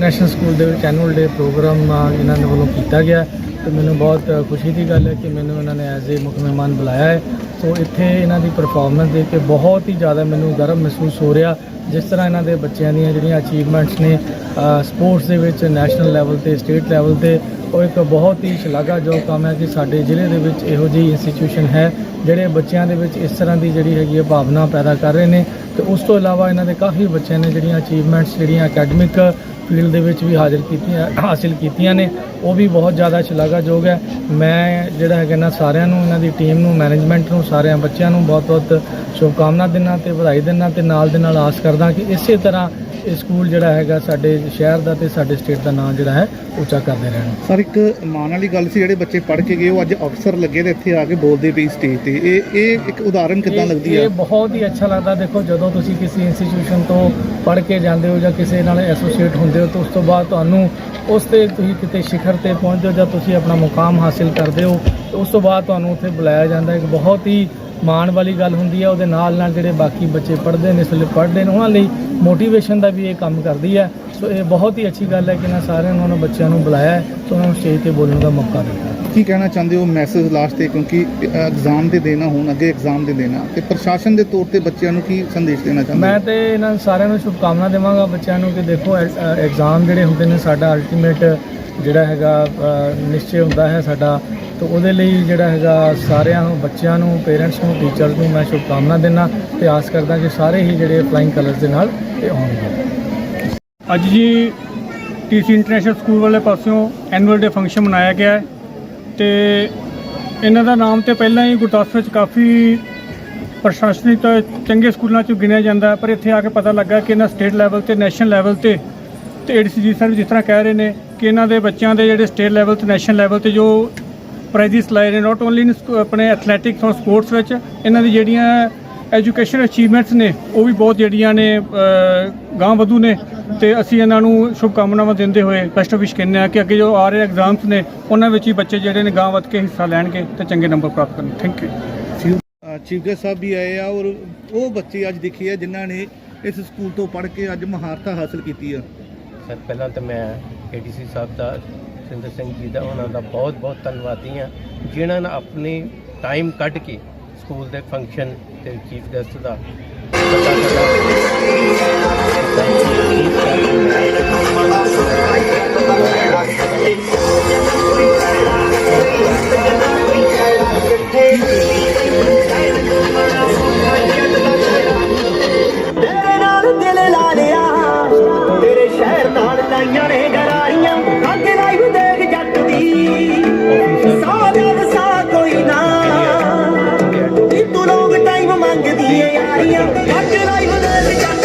National school ਦੇ ਵਿੱਚ annual ਡੇ programme ਇਹਨਾਂ ਦੇ ਵੱਲੋਂ ਕੀਤਾ ਗਿਆ ਤੇ ਮੈਨੂੰ ਬਹੁਤ ਖੁਸ਼ੀ ਦੀ ਗੱਲ ਹੈ ਕਿ ਮੈਨੂੰ ਇਹਨਾਂ ਨੇ ਐਜ਼ ਏ ਮੁੱਖ ਮਹਿਮਾਨ ਬੁਲਾਇਆ ਹੈ। ਸੋ ਇੱਥੇ ਇਹਨਾਂ ਦੀ ਪਰਫਾਰਮੈਂਸ ਦੇਖ ਕੇ ਬਹੁਤ ਹੀ ਜ਼ਿਆਦਾ ਮੈਨੂੰ ਗਰਵ ਮਹਿਸੂਸ ਹੋ ਰਿਹਾ। ਜਿਸ ਤਰ੍ਹਾਂ ਇਹਨਾਂ ਦੇ ਬੱਚਿਆਂ ਦੀਆਂ ਜਿਹੜੀਆਂ ਅਚੀਵਮੈਂਟਸ ਨੇ ਸਪੋਰਟਸ ਦੇ ਵਿੱਚ ਨੈਸ਼ਨਲ ਲੈਵਲ ਤੇ ਸਟੇਟ ਲੈਵਲ ਤੇ, ਉਹ ਇੱਕ ਬਹੁਤ ਹੀ ਸ਼ਲਾਘਾਯੋਗ ਕੰਮ ਹੈ ਕਿ ਸਾਡੇ ਜ਼ਿਲ੍ਹੇ ਦੇ ਵਿੱਚ ਇਹੋ ਜਿਹੀ ਇੰਸਟੀਟਿਊਸ਼ਨ ਹੈ, ਜਿਹੜੇ ਬੱਚਿਆਂ ਦੇ ਵਿੱਚ ਇਸ ਤਰ੍ਹਾਂ ਦੀ ਜਿਹੜੀ ਹੈਗੀ ਹੈ ਭਾਵਨਾ ਪੈਦਾ ਕਰ ਰਹੇ ਨੇ। ਤੇ ਉਸ ਤੋਂ ਇਲਾਵਾ ਇਹਨਾਂ ਦੇ ਕਾਫੀ ਬੱਚਿਆਂ ਨੇ ਜਿਹੜੀਆਂ ਅਚੀਵਮੈਂਟਸ ਜਿਹੜੀਆਂ ਅਕੈਡਮਿਕ ਫੀਲਡ ਦੇ ਵਿੱਚ ਵੀ ਹਾਜ਼ਰ ਕੀਤੀਆਂ, ਹਾਸਿਲ ਕੀਤੀਆਂ ਨੇ। ਉਹ ਵੀ ਬਹੁਤ ਜ਼ਿਆਦਾ ਸ਼ਲਾਘਾਯੋਗ ਹੈ। ਮੈਂ ਜਿਹੜਾ ਹੈਗਾ ਨਾ, ਸਾਰਿਆਂ ਨੂੰ, ਇਹਨਾਂ ਦੀ ਟੀਮ ਨੂੰ ਮੈਨੇਜਮੈਂਟ ਨੂੰ, ਸਾਰਿਆਂ ਬੱਚਿਆਂ ਨੂੰ ਬਹੁਤ-ਬਹੁਤ ਸ਼ੁਭਕਾਮਨਾ ਦਿੰਦਾ ਤੇ ਵਧਾਈ ਦਿੰਦਾ ਤੇ ਨਾਲ ਦੇ ਨਾਲ ਆਸ ਕਰਦਾ ਕਿ ਇਸੇ ਤਰ੍ਹਾਂ ਇਹ ਸਕੂਲ ਜਿਹੜਾ ਹੈਗਾ ਸਾਡੇ ਸ਼ਹਿਰ ਦਾ ਤੇ ਸਾਡੇ ਸਟੇਟ ਦਾ ਨਾਮ ਜਿਹੜਾ ਹੈ ਉੱਚਾ ਕਰਦੇ ਰਹਿਣ। ਸਰ ਇੱਕ ਮਾਣ ਵਾਲੀ ਗੱਲ ਸੀ ਜਿਹੜੇ ਬੱਚੇ ਪੜ੍ਹ ਕੇ ਗਏ ਉਹ ਅੱਜ ਅਫਸਰ ਲੱਗੇ ਤੇ ਇੱਥੇ ਆ ਕੇ ਬੋਲਦੇ ਪਈ ਸਟੇਜ ਤੇ। ਇਹ ਇਹ ਇੱਕ ਉਦਾਹਰਨ ਕਿਦਾਂ ਇਹ- ਲੱਗਦੀ ਇਹ ਆ ਬਹੁਤ ਹੀ ਅੱਛਾ ਲੱਗਦਾ। ਦੇਖੋ ਜਦੋਂ ਤੁਸੀਂ ਕਿਸੇ ਇੰਸਟੀਟਿਊਸ਼ਨ ਤੋਂ ਪੜ੍ਹ ਕੇ ਜਾਂਦੇ ਹੋ ਜਾਂ ਕਿਸੇ ਨਾਲ ਐਸੋਸੀਏਟ ਹੁੰਦੇ ਹੋ ਤਾਂ ਉਸ ਤੋਂ ਬਾਅਦ ਤੁਹਾਨੂੰ ਉਸ ਤੇ ਤੁਸੀਂ ਕਿਤੇ ਸਿਖਰ ਤੇ ਪਹੁੰਚਦੇ ਹੋ ਜਾਂ ਤੁਸੀਂ ਆਪਣਾ ਮੁਕਾਮ ਹਾਸਿਲ ਕਰਦੇ ਹੋ ਉਸ ਤੋਂ ਬਾਅਦ ਤੁਹਾਨੂੰ ਉੱਥੇ ਬੁਲਾਇਆ ਜਾਂਦਾ। ਹੈ ਇੱਕ ਬਹੁਤ ਹੀ ਮਾਣ ਵਾਲੀ ਗੱਲ ਹੁੰਦੀ ਹੈ ਉਹਦੇ ਨਾਲ ਨਾਲ ਜਿਹੜੇ ਬਾਕੀ ਬੱਚੇ ਪੜ੍ਹਦੇ ਨੇ ਇਸ ਵੇਲੇ ਪੜ੍ਹਦੇ ਨੇ ਉਹਨਾਂ ਲਈ ਮੋਟੀਵੇਸ਼ਨ ਦਾ ਵੀ ਇਹ ਕੰਮ ਕਰਦੀ ਹੈ ਸੋ ਇਹ ਬਹੁਤ ਹੀ ਅੱਛੀ ਗੱਲ ਹੈ ਕਿ ਨਾ ਸਾਰਿਆਂ ਨੂੰ ਉਹਨਾਂ ਬੱਚਿਆਂ ਨੂੰ ਬੁਲਾਇਆ ਹੈ ਤੇ ਉਹਨਾਂ ਨੂੰ ਸਟੇਜ ਤੇ ਬੋਲਣ ਦਾ ਮੌਕਾ ਦਿੱਤਾ। ਕੀ ਕਹਿਣਾ ਚਾਹੁੰਦੇ ਹੋ ਮੈਸੇਜ ਲਾਸਟ ਤੇ? ਕਿਉਂਕਿ ਐਗਜ਼ਾਮ ਦੇ ਦੇਣਾ ਹੁਣ ਅੱਗੇ ਐਗਜ਼ਾਮ ਦੇ ਦੇਣਾ। ਤੇ ਪ੍ਰਸ਼ਾਸਨ ਦੇ ਤੌਰ ਤੇ ਬੱਚਿਆਂ ਨੂੰ ਕੀ ਸੰਦੇਸ਼ ਦੇਣਾ ਚਾਹੁੰਦੇ ਮੈਂ ਤੇ ਇਹਨਾਂ ਸਾਰਿਆਂ ਨੂੰ ਸ਼ੁਭਕਾਮਨਾ ਦੇਵਾਂਗਾ ਬੱਚਿਆਂ ਨੂੰ ਕਿ ਦੇਖੋ ਐਗਜ਼ਾਮ ਜਿਹੜੇ ਹੁੰਦੇ ਨੇ ਸਾਡਾ ਅਲਟੀਮੇਟ ਜਿਹੜਾ ਹੈਗਾ ਨਿਸ਼ਚੈ ਹੁੰਦਾ ਹੈ ਸਾਡਾ ਤੇ ਉਹਦੇ ਲਈ ਜਿਹੜਾ ਹੈਗਾ ਸਾਰਿਆਂ ਨੂੰ, ਬੱਚਿਆਂ ਨੂੰ ਪੇਰੈਂਟਸ ਨੂੰ ਟੀਚਰਸ ਨੂੰ ਮੈਂ ਸ਼ੁਭਕਾਮਨਾ ਦਿੰਦਾ ਤੇ ਆਸ ਕਰਦਾ ਕਿ ਸਾਰੇ ਹੀ ਜਿਹੜੇ ਫਲਾਈਂਗ ਕਲਰਸ ਦੇ ਨਾਲ ਇਹ ਆਉਣਗੇ। ਅੱਜ ਜੀ ਟੀਸੀ ਇੰਟਰਨੈਸ਼ਨਲ ਸਕੂਲ ਵਾਲੇ ਪਾਸਿਓਂ ਐਨੂਅਲ ਡੇ ਫੰਕਸ਼ਨ ਮਨਾਇਆ ਗਿਆ ਹੈ ਤੇ ਇਹਨਾਂ ਦਾ ਨਾਮ ਤੇ ਪਹਿਲਾਂ ਹੀ ਗੁਰਦਾਸਪੁਰ ਵਿੱਚ ਕਾਫੀ ਪ੍ਰਸ਼ਾਸਨਿਕ ਚੰਗੇ ਸਕੂਲਾਂ 'ਚ ਗਿਣਿਆ ਜਾਂਦਾ ਪਰ ਇੱਥੇ ਆ ਕੇ ਪਤਾ ਲੱਗਾ ਕਿ ਇਹਨਾਂ ਸਟੇਟ ਲੈਵਲ ਤੇ ਨੈਸ਼ਨਲ ਲੈਵਲ ਤੇ ਤੇ ਏਡੀਸੀਜੀ ਸਰ ਵੀ ਜਿਸ ਤਰ੍ਹਾਂ ਕਹਿ ਰਹੇ ਨੇ ਕਿ ਇਹਨਾਂ ਦੇ ਬੱਚਿਆਂ ਦੇ ਜਿਹੜੇ ਸਟੇਟ ਲੈਵਲ ਤੇ ਨੈਸ਼ਨਲ ਲੈਵਲ ਤੇ ਜੋ ਪ੍ਰਾਈਜ਼ਸ ਲਾਏ ਨੇ ਨਾਟ ਓਨਲੀ ਇਨ ਆਪਣੇ ਐਥਲੈਟਿਕਸ ਔਰ ਸਪੋਰਟਸ ਵਿੱਚ ਇਹਨਾਂ ਦੀ ਜਿਹੜੀਆਂ ਐਜੂਕੇਸ਼ਨ ਅਚੀਵਮੈਂਟਸ ਨੇ ਉਹ ਵੀ ਬਹੁਤ ਜਿਹੜੀਆਂ ਨੇ ਗਾਂ ਵਧੂ ਨੇ ਤੇ ਅਸੀਂ ਇਹਨਾਂ ਨੂੰ ਸ਼ੁਭਕਾਮਨਾਵਾਂ ਦਿੰਦੇ ਹੋਏ ਬੈਸਟ ਵਿਸ਼ ਕਹਿੰਦੇ ਆ ਕਿ ਅੱਗੇ ਜੋ ਆ ਰਹੇ ਐਗਜ਼ਾਮਸ ਨੇ ਉਹਨਾਂ ਵਿੱਚ ਹੀ ਬੱਚੇ ਜਿਹੜੇ ਨੇ ਗਾਂ ਵੱਧ ਕੇ ਹਿੱਸਾ ਲੈਣਗੇ ਤੇ ਚੰਗੇ ਨੰਬਰ ਪ੍ਰਾਪਤ ਕਰਨਗੇ thank you chief guest sahib ਵੀ ਆਏ ਆ ਔਰ ਉਹ ਬੱਚੇ ਅੱਜ ਦਿਖੇ ਆ ਜਿਨ੍ਹਾਂ ਨੇ ਇਸ ਸਕੂਲ ਤੋਂ ਪੜ੍ਹ ਕੇ ਅੱਜ ਮਹਾਰਤਾ ਹਾਸਲ ਕੀਤੀ ਆ। ਸਰ ਪਹਿਲਾਂ ਤਾਂ ਮੈਂ ਏਡੀਸੀ ਸਾਹਿਬ ਦਾ ਸਤਿੰਦਰ ਸਿੰਘ ਜੀ ਦਾ, ਉਹਨਾਂ ਦਾ ਬਹੁਤ ਬਹੁਤ ਧੰਨਵਾਦੀ ਹਾਂ, ਜਿਨ੍ਹਾਂ ਨੇ ਆਪਣੇ ਟਾਈਮ ਕੱਢ ਕੇ ਸਕੂਲ ਦੇ ਫੰਕਸ਼ਨ ਤੇ ਚੀਫ ਗੈਸਟ ਦਾ Happy life,